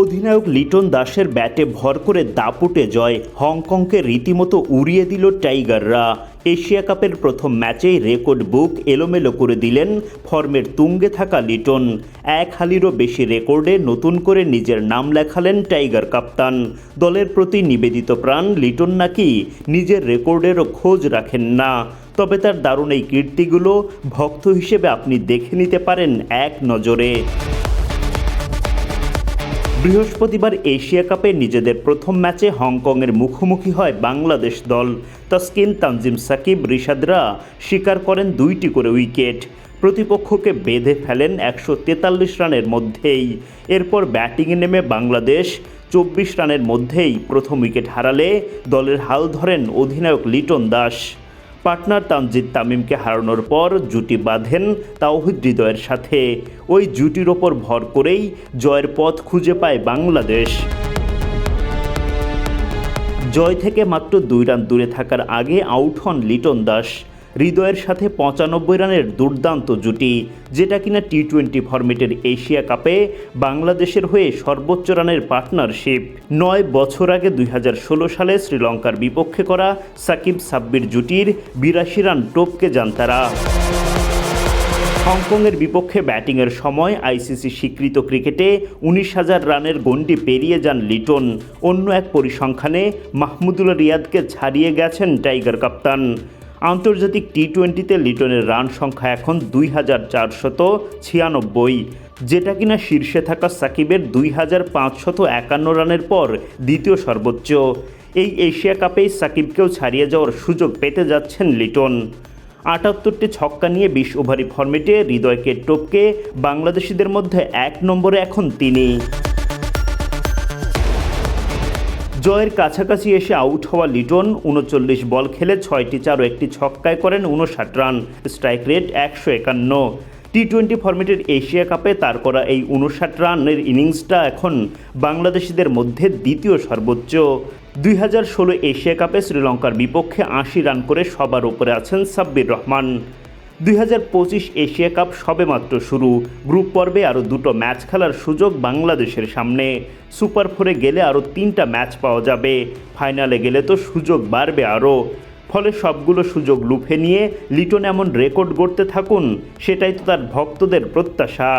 অধিনায়ক লিটন দাসের ব্যাটে ভর করে দাপুটে জয় হংকংকে রীতিমতো উড়িয়ে দিল টাইগাররা। এশিয়া কাপের প্রথম ম্যাচেই রেকর্ড বুক এলোমেলো করে দিলেন ফর্মের তুঙ্গে থাকা লিটন। এক হালিরও বেশি রেকর্ডে নতুন করে নিজের নাম লেখালেন টাইগার কাপ্তান। দলের প্রতি নিবেদিত প্রাণ লিটন নাকি নিজের রেকর্ডেরও খোঁজ রাখেন না। তবে তার দারুণ এই কীর্তিগুলো ভক্ত হিসেবে আপনি দেখে নিতে পারেন এক নজরে। বৃহস্পতিবার এশিয়া কাপে নিজেদের প্রথম ম্যাচে হংকংয়ের মুখোমুখি হয় বাংলাদেশ দল। তসকিন তানজিম সাকিব রিশাদরা স্বীকার করেন দুইটি করে উইকেট। প্রতিপক্ষকে বেঁধে ফেলেন একশো তেতাল্লিশ রানের মধ্যেই। এরপর ব্যাটিংয়ে নেমে বাংলাদেশ চব্বিশ রানের মধ্যেই প্রথম উইকেট হারালে দলের হাল ধরেন অধিনায়ক লিটন দাস। পার্টনার তানজিদ তামিমকে হারানোর পর জুটি বাঁধেন তাওহিদ হৃদয়ের সাথে। ওই জুটির ওপর ভর করেই জয়ের পথ খুঁজে পায় বাংলাদেশ। জয় থেকে মাত্র দুই রান দূরে থাকার আগে আউট হন লিটন দাস। হৃদয়ের সাথে পঁচানব্বই রানের দুর্দান্ত জুটি, যেটা কিনা টি টোয়েন্টি ফরম্যাটের এশিয়া কাপে বাংলাদেশের হয়ে সর্বোচ্চ রানের পার্টনারশিপ। নয় বছর আগে দুই হাজার ষোলো সালে শ্রীলঙ্কার বিপক্ষে করা সাকিব সাব্বির জুটির বিরাশি রান টপকে যান তারা। হংকংয়ের বিপক্ষে ব্যাটিংয়ের সময় আইসিসি স্বীকৃত ক্রিকেটে উনিশ হাজার রানের গণ্ডি পেরিয়ে যান লিটন। অন্য এক পরিসংখ্যানে মাহমুদুল রিয়াদকে ছাড়িয়ে গেছেন টাইগার কাপ্তান। আন্তর্জাতিক টি টোয়েন্টিতে লিটনের রান সংখ্যা এখন দুই হাজার চারশত ছিয়ানব্বই, যেটা কিনা শীর্ষে থাকা সাকিবের দুই হাজার পাঁচশত একান্ন রানের পর দ্বিতীয় সর্বোচ্চ। এই এশিয়া কাপেই সাকিবকেও ছাড়িয়ে যাওয়ার সুযোগ পেতে যাচ্ছেন লিটন। আটাত্তরটি ছক্কা নিয়ে বিশ ওভারি ফর্মেটে হৃদয়কে টপকে বাংলাদেশিদের মধ্যে এক নম্বরে এখন তিনি। জয়ের কাছাকাছি এসে আউট হওয়া লিটন উনচল্লিশ বল খেলে ছয়টি চার ও একটি ছক্কায় করেন উনষাট রান। স্ট্রাইক রেট একশো একান্ন। টি টোয়েন্টি ফরম্যাটের এশিয়া কাপে তার করা এই উনষাট রানের ইনিংসটা এখন বাংলাদেশিদের মধ্যে দ্বিতীয় সর্বোচ্চ। দুই হাজার ষোলো এশিয়া কাপে শ্রীলঙ্কার বিপক্ষে আশি রান করে সবার উপরে আছেন সাব্বির রহমান। দুই হাজার পঁচিশ এশিয়া কাপ সবেমাত্র শুরু। গ্রুপ পর্বে আরও দুটো ম্যাচ খেলার সুযোগ বাংলাদেশের সামনে। সুপার ফোরে গেলে আরও তিনটা ম্যাচ পাওয়া যাবে। ফাইনালে গেলে তো সুযোগ বাড়বে আরও। ফলে সবগুলো সুযোগ লুফে নিয়ে লিটন এমন রেকর্ড গড়তে থাকুন, সেটাই তো তার ভক্তদের প্রত্যাশা।